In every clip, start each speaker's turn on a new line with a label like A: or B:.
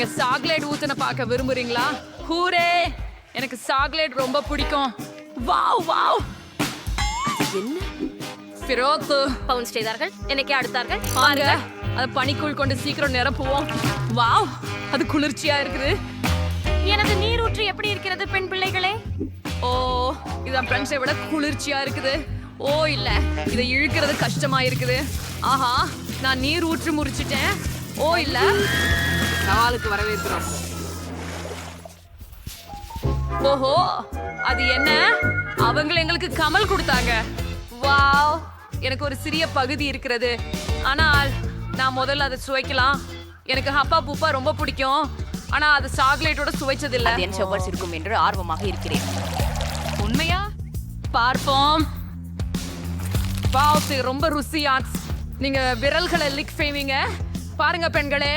A: நீங்க சாக்லேட் ஊத்துன பார்க்க விரும்புறீங்களா? ஹூரே எனக்கு சாக்லேட் ரொம்ப பிடிக்கும். Wow wow.
B: என்ன?
A: ஃபிரோத்து.
B: பவுன்ஸ் செய்தார்கள் என்னைக்கே அடுத்தார்கள்?
A: பாருங்க அத பனிக்குள் கொண்டு சீக்கிரம் நிரப்புவோம். வாவ் அது குளிர்ச்சியா இருக்குது.
B: எனது நீரூற்று எப்படி இருக்கிறது பெண் பிள்ளைகளே?
A: ஓ இதான் ஃப்ரெண்ட்ஸை விட குளிர்ச்சியா இருக்குது. ஓ இல்ல இதை இழுக்கிறது கஷ்டமா இருக்குது. ஆஹா நான் நீர் ஊற்று முறிச்சிட்டேன். ஓ இல்ல. சவாலுக்கு வரவேற்கிறோம். ஓஹோ அது என்ன? அவங்க எங்களுக்கு கமல் கொடுத்தாங்க. வாவ் எனக்கு ஒரு சிறிய பகுதி இருக்கிறது. ஆனால் நான் முதல்ல அதை சுவைக்கலாம். எனக்கு ஹப்பா பூப்பா ரொம்ப பிடிக்கும். ஆனா அது சாக்லேட்டோட சுவைச்சதில்லை.
B: என் செவ்வர்ஸ் இருக்கும் என்று ஆர்வமாக இருக்கிறேன்.
A: உண்மையா? பார்ப்போம். வாவ் இது ரொம்ப ருசியா நீங்க விரல்களை லிக் செய்வீங்க. பாருங்க பெண்களே.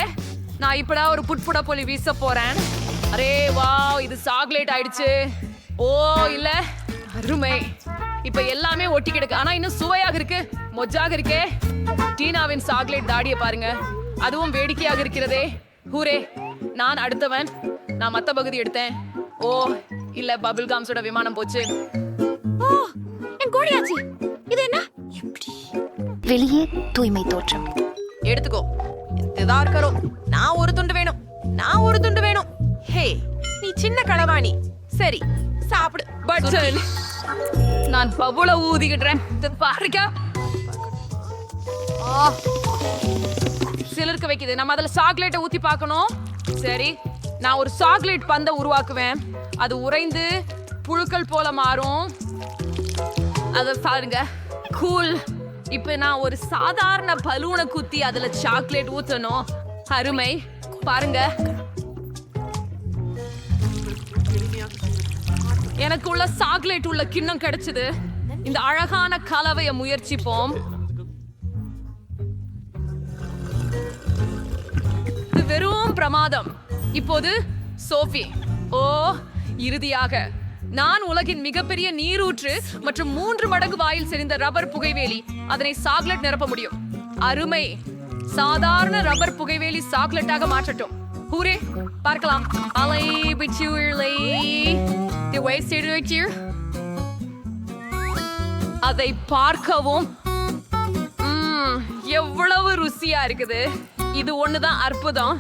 A: நான் இப்படா ஒரு புட்புட பொலி வீச போறேன். அரே வாவ் இது சாக்லேட் ஆயிடுச்சு. ஓ இல்ல. அருமை. இப்ப எல்லாமே ஒட்டி கிடக்கு. ஆனா இன்னும் சுவையாக இருக்கு. மொஜ்ஜாக இருக்கே. டீனாவின் சாக்லேட் தாடியை பாருங்க. அதுவும் வேடிக்கையாக இருக்கிறதே. ஹூரே நான் அடுத்தவன். நான் மத்த பகுதி எடுத்தேன். ஓ இல்ல பபிள் காம்ஸோட விமானம் போச்சு.
B: ஓ என் கோழியாச்சி. இது என்ன?
C: வெளியே தூய்மை தோற்றம்.
D: எடுத்துக்கோ. இதுதான் இருக்கறோம் நான் ஒரு துண்டு வேணும். நான் ஒரு துண்டு வேணும். ஹே நீ சின்ன களவாணி. சரி சாப்பிடு.
A: பட்டன் நான் பவுல ஊதிக்கிட்டுறேன். பாருக்கா பாருங்க. சிலருக்கு வைக்குது. நம்ம அதுல சாக்லேட்டை ஊத்தி பார்க்கணும். சரி நான் ஒரு சாக்லேட் பந்தை உருவாக்குவேன். அது உறைந்து புழுக்கள் போல மாறும். அத பாருங்க. கூல் இப்ப நான் ஒரு சாதாரண பலூனை குத்தி அதுல சாக்லேட் ஊத்தணும். அருமை. பாருங்க. எனக்கு உள்ள சாக்லேட் உள்ள கிண்ணம் கிடைச்சது. இந்த அழகான கலவைய முயற்சிப்போம். இது வெறும் பிரமாதம். இப்போது சோஃபி. ஓ இறுதியாக. நான் உலகின் மிகப்பெரிய நீரூற்று மற்றும் மூன்று மடங்கு வாயில் செறிந்த ரப்பர் புகைவேலி அதனை சாக்லேட் நிரப்ப முடியும். அருமை. சாதாரண ரப்பர் புகைவேலி சாக்லேட்டாக மாற்றட்டும். ஹூரே பார்க்கலாம். அலை பிச்சுவிளை தி அதை பார்க்கவும். எவ்வளவு ருசியா இருக்குது. இது ஒண்ணுதான் அற்புதம்.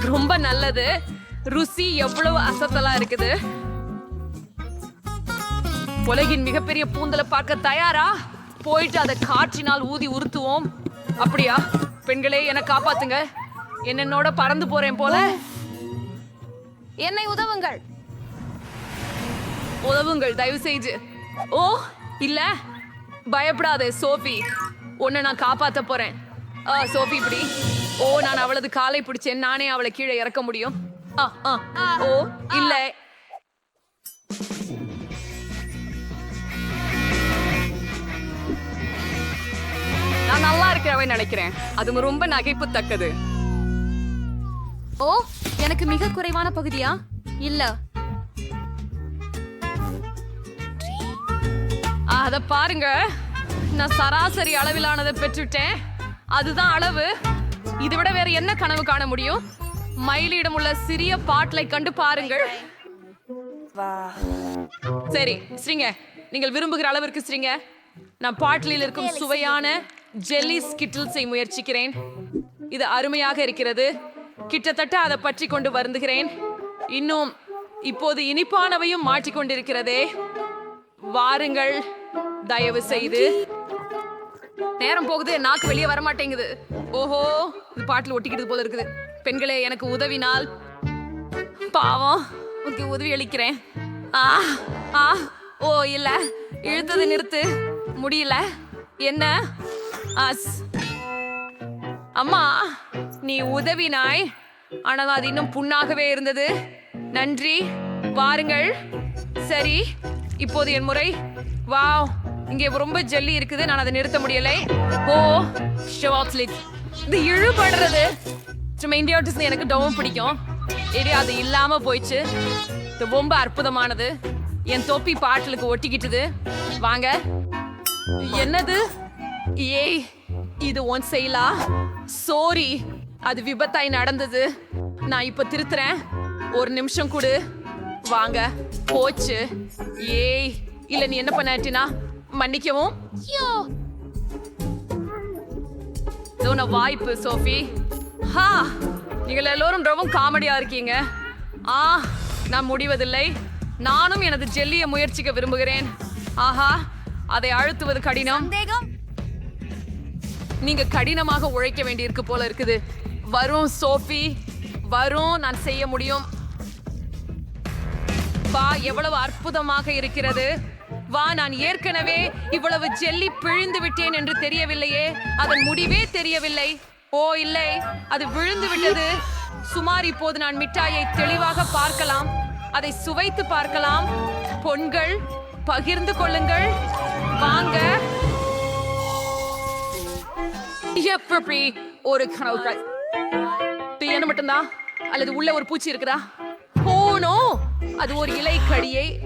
A: ரொம்ப நல்லது. ருசி எவ்வளவு அசத்தலா இருக்குது. உலகின் மிகப்பெரிய பூந்தலை பார்க்க தயாரா? போயிட்டு அதை காற்றினால் ஊதி உறுத்துவோம். அப்படியா? பெண்களே என்னை காப்பாத்துங்க. என்னோட பறந்து போறேன் போல.
B: என்னை உதவுங்கள்.
A: உதவுங்கள் தயவு செய்து ஓ இல்ல. பயப்படாதே சோஃபி. உன்னை நான் காப்பாத்த போறேன். ஆ சோஃபி இப்படி. ஓ நான் அவளது காலை பிடிச்சேன். நானே அவளை கீழே இறக்க முடியும். ஆ ஆ. ஓ இல்ல. நல்லா இருக்கிறவை நினைக்கிறேன். அது ரொம்ப நகைப்புத்தக்கது.
B: ஓ எனக்கு மிக குறைவான பகுதியா? இல்ல.
A: அத பாருங்க. நான் சராசரி அளவிலானதை பெற்றுட்டேன் அதுதான் அளவு. இதை விட வேற என்ன கனவு காண முடியும்? மயிலிடம் உள்ள சிறிய பாட்டலை கண்டு பாருங்கள். சரி ஸ்ரீங்க. நீங்கள் விரும்புகிற அளவிற்கு ஸ்ரீங்க. நான் பாட்டிலில் இருக்கும் சுவையான ஜெல்லி ஸ்கிட்டில்ஸை முயற்சிக்கிறேன். இது அருமையாக இருக்கிறது. கிட்டத்தட்ட அதை பற்றி கொண்டு வருந்துகிறேன். இன்னும் இப்போது இனிப்பானவையும் மாட்டிக்கொண்டிருக்கிறதே வாருங்கள் தயவு செய்து. நேரம் போகுது நாக்கு வெளியே வர மாட்டேங்குது. ஓஹோ இது பாட்டில் ஒட்டிக்கிட்டு போல இருக்குது. பெண்களே எனக்கு உதவினால். பாவம் உனக்கு உதவி அளிக்கிறேன். ஆ ஆ ஓ இல்ல. இழுத்தது நிறுத்து. முடியல. என்ன? அஸ். அம்மா நீ உதவினாய் ஆனால் அது இன்னும் புண்ணாகவே இருந்தது. நன்றி. பாருங்கள் சரி இப்போது என் முறை. வாவ் இங்கே ரொம்ப ஜல்லி இருக்குது. நான் அதை நிறுத்த முடியலை. ஓ ஷவாப்ஸ்லிட் இது இழுபடுறது சும்மா இந்தியா டிஸ்னி எனக்கு டவும் பிடிக்கும். இது அது இல்லாமல் போயிடுச்சு. இது ரொம்ப அற்புதமானது. என் தொப்பி பாட்டிலுக்கு ஒட்டிக்கிட்டது. வாங்க. என்னது? ஏய் இது ஒன் செய்யலா சோரி அது விபத்தாய் நடந்தது. நான் இப்ப திருத்துறேன். ஒரு நிமிஷம் கொடு. வாங்க. போச்சு. ஏய் இல்ல நீ என்ன பண்ணாட்டினா மன்னிக்கவும்.
B: யோ.
A: இதோன வாய்ப்பு சோஃபி. ஹா நீங்கள் எல்லோரும் ரொம்ப காமெடியா இருக்கீங்க. ஆ நான் முடிவதில்லை. நானும் எனது ஜெல்லியை முயற்சிக்க விரும்புகிறேன். ஆஹா அதை அழுத்துவது கடினம்.
B: சந்தேகம்.
A: நீங்க கடினமாக உழைக்க வேண்டியிருக்கு போல இருக்குது. வரும் சோஃபி. வரும் நான் செய்ய முடியும். வா எவ்வளவு அற்புதமாக இருக்கிறது. வா நான் ஏற்கனவே இவ்வளவு ஜெல்லி பிழிந்து விட்டேன் என்று தெரியவில்லையே. அதன் முடிவே தெரியவில்லை. ஓ இல்லை. அது விழுந்து விட்டது. சுமார் இப்போது நான் மிட்டாயை தெளிவாக பார்க்கலாம். அதை சுவைத்து பார்க்கலாம். பொன்கள் பகிர்ந்து கொள்ளுங்கள். வாங்க. எப்படி ஒரு இது என்ன மட்டும்தான் அல்லது உள்ள ஒரு பூச்சி இருக்குதா? போனோ? அது ஒரு இலை கடியை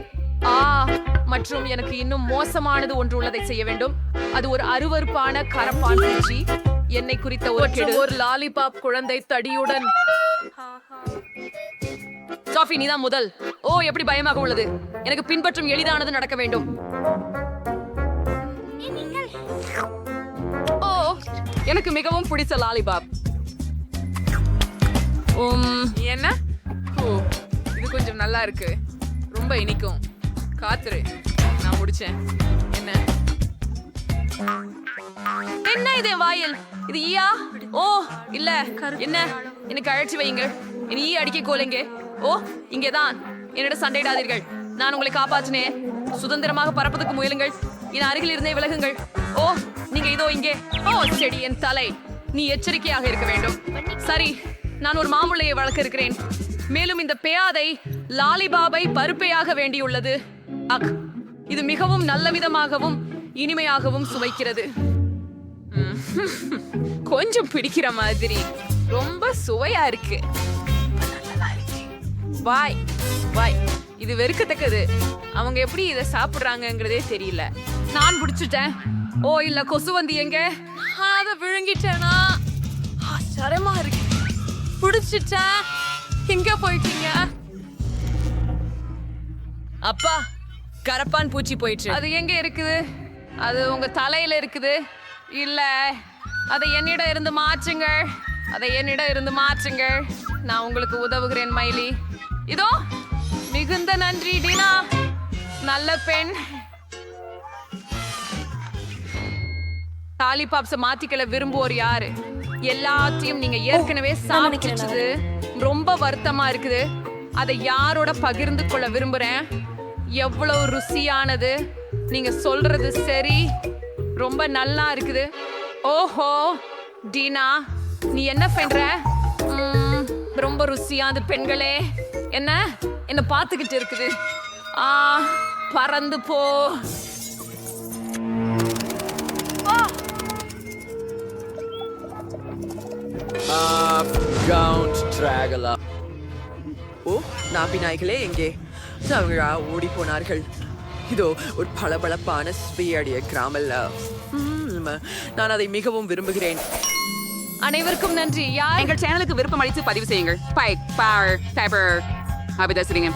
A: ஆ மற்றும் எனக்கு இன்னும் மோசமானது ஒன்று உள்ளதை செய்ய வேண்டும். அது ஒரு அருவருப்பான கரப்பான் பூச்சி. என்னை குறித்த ஒரு ஒரு லாலிபாப் குழந்தை தடியுடன். சாஃபி நீதான் முதல். ஓ எப்படி பயமாக உள்ளது? எனக்கு பின்பற்றும் எளிதானது நடக்க வேண்டும். எனக்கு மிகவும் பிடிச்ச லாலிபாப்.
E: என்ன? ஓ இது கொஞ்சம் நல்லா இருக்கு. ரொம்ப இனிக்கும். காத்துரு நான் முடிச்சேன். என்ன?
A: என்ன இது வாயில்? இது ஈயா? ஓ இல்ல. என்ன? எனக்கு அழைச்சி வையுங்கள். என் ஈ அடிக்க கோலைங்க. ஓ இங்கேதான். என்னிட சண்டையிடாதீர்கள். நான் உங்களை காப்பாற்றினேன். சுதந்திரமாக பறப்பதற்கு முயலுங்கள். என் அருகில் இருந்தே விலகுங்கள். ஓ நீங்க இதோ இங்கே. ஓ செடி என் தலை. நீ எச்சரிக்கையாக இருக்க வேண்டும். சரி நான் ஒரு மாமுள்ளையை வளர்க்க இருக்கிறேன் மேலும் இந்த பேயாதை லாலிபாபை பருப்பையாக வேண்டியுள்ளது. அக் இது மிகவும் நல்ல விதமாகவும் இனிமையாகவும் சுவைக்கிறது. கொஞ்சம் பிடிக்கிற மாதிரி. ரொம்ப சுவையா இருக்கு. பாய் பாய் வாய். இது வெறுக்கத்தக்கது. அவங்க எப்படி இதை சாப்பிடுறாங்கங்கிறதே தெரியல. நான் பிடிச்சிட்டேன். ஓ இல்ல கொசுவந்தி எங்க? அத விழுங்கிட்டேனா? ஆச்சரியமா இருக்கு. பிடிச்சிட்டேன். எங்க போயிட்டீங்க? அப்பா கரப்பான் பூச்சி போயிடுச்சு அது எங்க இருக்குது? அது உங்க தலையில இருக்குது. இல்ல அதை என்னிடம் இருந்து மாற்றுங்கள். அதை என்னிடம் இருந்து மாற்றுங்கள். நான் உங்களுக்கு உதவுகிறேன் மைலி இதோ மிகுந்த நன்றி டினா. நல்ல பெண். லாலிபாப்ஸ மாத்திக்கல விரும்புவோர் யாரு? எல்லாத்தையும் நீங்க ஏற்கனவே சாப்பிட்டுச்சது ரொம்ப வருத்தமா இருக்குது. அதை யாரோட பகிர்ந்து கொள்ள விரும்புறேன்? எவ்வளவு ருசியானது. நீங்க சொல்றது சரி. ரொம்ப நல்லா இருக்குது. ஓஹோ டீனா நீ என்ன பண்ற? ம், ரொம்ப ருசியானது பெண்களே. என்ன? என்ன பார்த்துக்கிட்டு இருக்குது. ஆ பறந்து போ.
F: Gaunt Dragula.
E: ஓ நாப்பி நாய்களே எங்கே? அவங்க ஓடி போனார்கள். இதோ ஒரு பளபளப்பான ஸ்வீயடிய கிராமல்ல. ம், நான் அதை மிகவும் விரும்புகிறேன்.
A: அனைவருக்கும் நன்றி. யார்?
G: எங்கள் சேனலுக்கு விருப்பம் அளித்து பதிவு செய்யுங்கள். பைக் பார் டைபர் அபிதா சரிங்க.